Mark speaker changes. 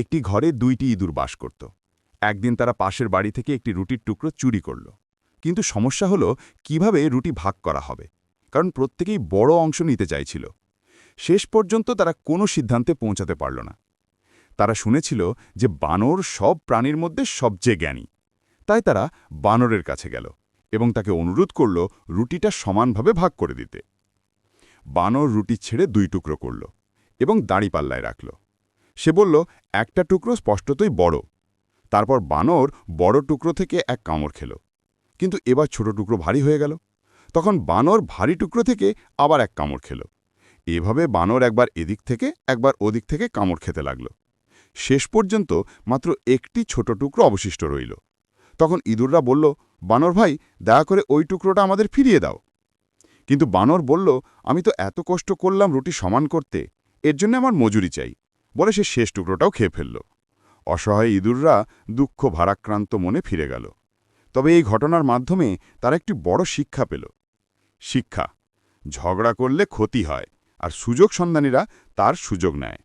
Speaker 1: একটি ঘরে দুইটি ইঁদুর বাস করত। একদিন তারা পাশের বাড়ি থেকে একটি রুটির টুকরো চুরি করল। কিন্তু সমস্যা হলো, কীভাবে রুটি ভাগ করা হবে? কারণ প্রত্যেকেই বড় অংশ নিতে চাইছিল। শেষ পর্যন্ত তারা কোনো সিদ্ধান্তে পৌঁছাতে পারল না। তারা শুনেছিল যে বানর সব প্রাণীর মধ্যে সবচেয়ে জ্ঞানী। তাই তারা বানরের কাছে গেল এবং তাকে অনুরোধ করল রুটিটা সমানভাবে ভাগ করে দিতে। বানর রুটি ছেড়ে দুই টুকরো করল এবং দাঁড়িপাল্লায় রাখল। সে বলল, একটা টুকরো স্পষ্টতই বড়। তারপর বানর বড় টুকরো থেকে এক কামড় খেল। কিন্তু এবার ছোট টুকরো ভারী হয়ে গেল। তখন বানর ভারী টুকরো থেকে আবার এক কামড় খেল। এভাবে বানর একবার এদিক থেকে, একবার ওদিক থেকে কামড় খেতে লাগল। শেষ পর্যন্ত মাত্র একটি ছোট টুকরো অবশিষ্ট রইল। তখন ইঁদুররা বলল, বানর ভাই, দয়া করে ওই টুকরোটা আমাদের ফিরিয়ে দাও। কিন্তু বানর বলল, আমি তো এত কষ্ট করলাম রুটি সমান করতে, এর জন্য আমার মজুরি চাই। বলে সে শেষ টুকরোটাও খেয়ে ফেলল। অসহায় ইঁদুররা দুঃখ ভারাক্রান্ত মনে ফিরে গেল। তবে এই ঘটনার মাধ্যমে তারা একটি বড় শিক্ষা পেল। শিক্ষা, ঝগড়া করলে ক্ষতি হয় আর সুযোগ সন্ধানীরা তার সুযোগ নেয়।